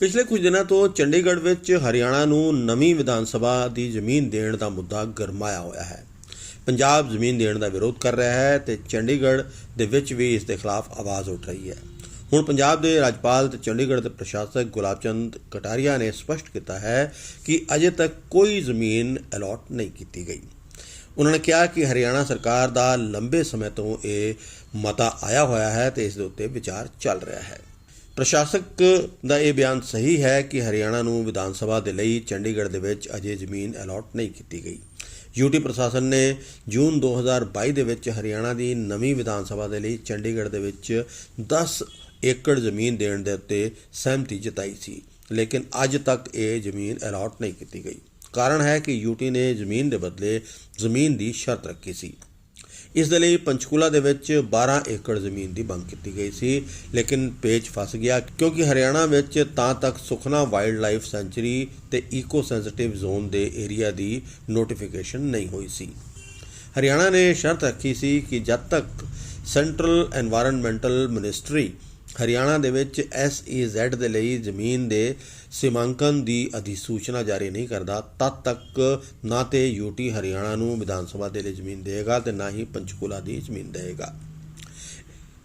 ਪਿਛਲੇ ਕੁਝ ਦਿਨਾਂ ਤੋਂ ਚੰਡੀਗੜ੍ਹ ਵਿੱਚ ਹਰਿਆਣਾ ਨੂੰ ਨਵੀਂ ਵਿਧਾਨ ਸਭਾ ਦੀ ਜ਼ਮੀਨ ਦੇਣ ਦਾ ਮੁੱਦਾ ਗਰਮਾਇਆ ਹੋਇਆ ਹੈ। ਪੰਜਾਬ ਜ਼ਮੀਨ ਦੇਣ ਦਾ ਵਿਰੋਧ ਕਰ ਰਿਹਾ ਹੈ ਤੇ ਚੰਡੀਗੜ੍ਹ ਦੇ ਵਿੱਚ ਵੀ ਇਸ ਦੇ ਖਿਲਾਫ ਆਵਾਜ਼ ਉੱਠ ਰਹੀ ਹੈ। ਹੁਣ ਪੰਜਾਬ ਦੇ ਰਾਜਪਾਲ ਤੇ ਚੰਡੀਗੜ੍ਹ ਦੇ ਪ੍ਰਸ਼ਾਸਕ ਗੁਲਾਬਚੰਦ ਕਟਾਰੀਆ ਨੇ ਸਪਸ਼ਟ ਕੀਤਾ ਹੈ ਕਿ ਅਜੇ ਤੱਕ ਕੋਈ ਜ਼ਮੀਨ ਅਲਾਟ ਨਹੀਂ ਕੀਤੀ ਗਈ। ਉਹਨਾਂ ਨੇ ਕਿਹਾ ਕਿ ਹਰਿਆਣਾ ਸਰਕਾਰ ਦਾ ਲੰਬੇ ਸਮੇਂ ਤੋਂ ਇਹ ਮਤਾ ਆਇਆ ਹੋਇਆ ਹੈ ਤੇ ਇਸ ਦੇ ਉੱਤੇ ਵਿਚਾਰ ਚੱਲ ਰਿਹਾ ਹੈ। ਪ੍ਰਸ਼ਾਸਕ ਦਾ ਇਹ ਬਿਆਨ ਸਹੀ ਹੈ ਕਿ ਹਰਿਆਣਾ ਨੂੰ ਵਿਧਾਨ ਸਭਾ ਦੇ ਲਈ ਚੰਡੀਗੜ੍ਹ ਦੇ ਵਿੱਚ ਅਜੇ ਜ਼ਮੀਨ ਅਲਾਟ ਨਹੀਂ ਕੀਤੀ ਗਈ। ਯੂਟੀ ਪ੍ਰਸ਼ਾਸਨ ਨੇ ਜੂਨ 2022 ਦੇ ਵਿੱਚ ਹਰਿਆਣਾ ਦੀ ਨਵੀਂ ਵਿਧਾਨ ਸਭਾ ਦੇ ਲਈ ਚੰਡੀਗੜ੍ਹ ਦੇ ਵਿੱਚ 10 ਏਕੜ ਜ਼ਮੀਨ ਦੇਣ ਦੇ ਉੱਤੇ ਸਹਿਮਤੀ ਜਤਾਈ ਸੀ, ਲੇਕਿਨ ਅੱਜ ਤੱਕ ਇਹ ਜ਼ਮੀਨ ਅਲਾਟ ਨਹੀਂ ਕੀਤੀ ਗਈ। ਕਾਰਨ ਹੈ ਕਿ ਯੂਟੀ ਨੇ ਜ਼ਮੀਨ ਦੇ ਬਦਲੇ ਜ਼ਮੀਨ ਦੀ ਸ਼ਰਤ ਰੱਖੀ ਸੀ। ਇਸ ਦੇ ਲਈ ਪੰਚਕੂਲਾ ਦੇ ਵਿੱਚ 12 ਏਕੜ ਜ਼ਮੀਨ ਦੀ ਮੰਗ ਕੀਤੀ ਗਈ ਸੀ, ਲੇਕਿਨ ਪੇਚ ਫਸ ਗਿਆ ਕਿਉਂਕਿ ਹਰਿਆਣਾ ਵਿੱਚ ਤਾਂ ਤੱਕ ਸੁਖਨਾ ਵਾਈਲਡ ਲਾਈਫ ਸੈਂਚਰੀ ਤੇ ਈਕੋ ਸੈਂਸਿਟਿਵ ਜ਼ੋਨ ਦੇ ਏਰੀਆ ਦੀ ਨੋਟੀਫਿਕੇਸ਼ਨ ਨਹੀਂ ਹੋਈ ਸੀ। ਹਰਿਆਣਾ ਨੇ ਸ਼ਰਤ ਰੱਖੀ ਸੀ ਕਿ ਜਦ ਤੱਕ ਸੈਂਟਰਲ এনवायरमेंटल ਮਿਨਿਸਟਰੀ ਹਰਿਆਣਾ ਦੇ ਵਿੱਚ SEZ ਦੇ ਲਈ ਜ਼ਮੀਨ ਦੇ ਸੀਮਾਂਕਨ ਦੀ ਅਧਿਸੂਚਨਾ ਜਾਰੀ ਨਹੀਂ ਕਰਦਾ, ਤਦ ਤੱਕ ਨਾ ਤੇ ਯੂਟੀ ਹਰਿਆਣਾ ਨੂੰ ਵਿਧਾਨ ਸਭਾ ਦੇ ਲਈ ਜ਼ਮੀਨ ਦੇਵੇਗਾ ਤੇ ਨਾ ਹੀ ਪੰਚਕੂਲਾ ਦੀ ਜ਼ਮੀਨ ਦੇਵੇਗਾ।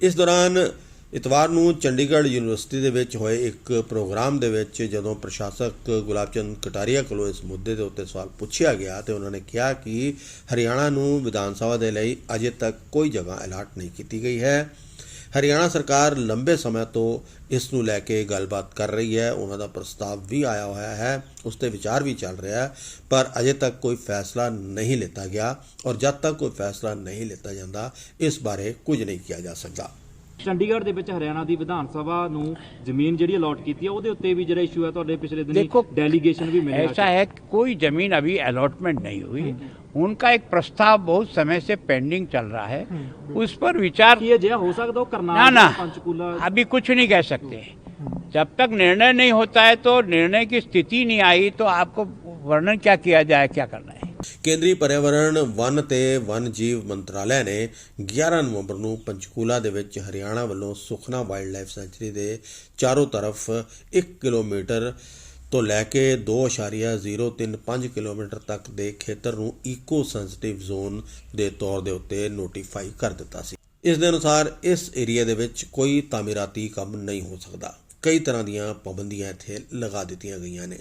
ਇਸ ਦੌਰਾਨ ਇਤਵਾਰ ਨੂੰ ਚੰਡੀਗੜ੍ਹ ਯੂਨੀਵਰਸਿਟੀ ਦੇ ਵਿੱਚ ਹੋਏ ਇੱਕ ਪ੍ਰੋਗਰਾਮ ਦੇ ਵਿੱਚ ਜਦੋਂ ਪ੍ਰਸ਼ਾਸਕ ਗੁਲਾਬਚੰਦ ਕਟਾਰੀਆ ਕੋਲੋਂ ਇਸ ਮੁੱਦੇ ਦੇ ਉੱਤੇ ਸਵਾਲ ਪੁੱਛਿਆ ਗਿਆ ਤੇ ਉਹਨਾਂ ਨੇ ਕਿਹਾ ਕਿ ਹਰਿਆਣਾ ਨੂੰ ਵਿਧਾਨ ਸਭਾ ਦੇ ਲਈ ਅਜੇ ਤੱਕ ਕੋਈ ਜਗ੍ਹਾ ਅਲਾਟ ਨਹੀਂ ਕੀਤੀ ਗਈ ਹੈ। ਹਰਿਆਣਾ ਸਰਕਾਰ ਲੰਬੇ ਸਮੇਂ ਤੋਂ ਇਸ ਨੂੰ ਲੈ ਕੇ ਗੱਲਬਾਤ ਕਰ ਰਹੀ ਹੈ। ਉਹਨਾਂ ਦਾ ਪ੍ਰਸਤਾਵ ਵੀ ਆਇਆ ਹੋਇਆ ਹੈ, ਉਸ ਤੇ ਵਿਚਾਰ ਵੀ ਚੱਲ ਰਿਹਾ ਹੈ, ਪਰ ਅਜੇ ਤੱਕ ਕੋਈ ਫੈਸਲਾ ਨਹੀਂ ਲਿੱਤਾ ਗਿਆ ਔਰ ਜਦ ਤੱਕ ਕੋਈ ਫੈਸਲਾ ਨਹੀਂ ਲਿੱਤਾ ਜਾਂਦਾ, ਇਸ ਬਾਰੇ ਕੁਝ ਨਹੀਂ ਕੀਤਾ ਜਾ ਸਕਦਾ। ਚੰਡੀਗੜ੍ਹ ਦੇ ਵਿੱਚ ਹਰਿਆਣਾ ਦੀ ਵਿਧਾਨ ਸਭਾ ਨੂੰ ਜ਼ਮੀਨ ਜਿਹੜੀ ਅਲਾਟ ਕੀਤੀ ਹੈ ਉਹਦੇ ਉੱਤੇ ਵੀ ਜਿਹੜਾ ਇਸ਼ੂ ਹੈ ਤੁਹਾਡੇ ਪਿਛਲੇ ਦਿਨੀ देखो, ਡੈਲੀਗੇਸ਼ਨ ਵੀ ਮਿਲਿਆ ऐसा है कि कोई जमीन अभी अलॉटमेंट नहीं हुई उनका एक प्रस्ताव बहुत समय से पेंडिंग चल रहा है उस पर विचार ਕੀ ਅਜਿਹਾ ਹੋ ਸਕਦਾ ਉਹ ना ਕਰਨਾਲ ना ਪੰਚਕੂਲਾ अभी कुछ नहीं कह सकते जब तक निर्णय नहीं होता है तो निर्णय की स्थिति नहीं आई तो आपको वर्णन क्या किया जाए क्या करना है ਕੇਂਦਰੀ ਪਰਿਆਵਰਣ ਵਨ ਤੇ ਵਨ ਜੀਵ ਮੰਤਰਾਲੇ ਨੇ 11 ਨਵੰਬਰ ਨੂੰ ਪੰਚਕੂਲਾ ਦੇ ਵਿੱਚ ਹਰਿਆਣਾ ਵੱਲੋਂ ਸੁਖਨਾ ਵਾਈਲਡ ਲਾਈਫ ਸੈਂਚੁਰੀ ਦੇ ਚਾਰੋਂ ਤਰਫ 1 ਕਿਲੋਮੀਟਰ ਤੋਂ ਲੈ ਕੇ 2.035 ਕਿਲੋਮੀਟਰ ਤੱਕ ਦੇ ਖੇਤਰ ਨੂੰ ਈਕੋ ਸੈਂਸਿਟਿਵ ਜ਼ੋਨ ਦੇ ਤੌਰ ਦੇ ਉੱਤੇ ਨੋਟੀਫਾਈ ਕਰ ਦਿੱਤਾ ਸੀ। ਇਸ ਦੇ ਅਨੁਸਾਰ ਇਸ ਏਰੀਆ ਦੇ ਵਿੱਚ ਕੋਈ ਤਾਮੀਰਾਤੀ ਕੰਮ ਨਹੀਂ ਹੋ ਸਕਦਾ। ਕਈ ਤਰ੍ਹਾਂ ਦੀਆਂ ਪਾਬੰਦੀਆਂ ਇੱਥੇ ਲਗਾ ਦਿੱਤੀਆਂ ਗਈਆਂ ਨੇ।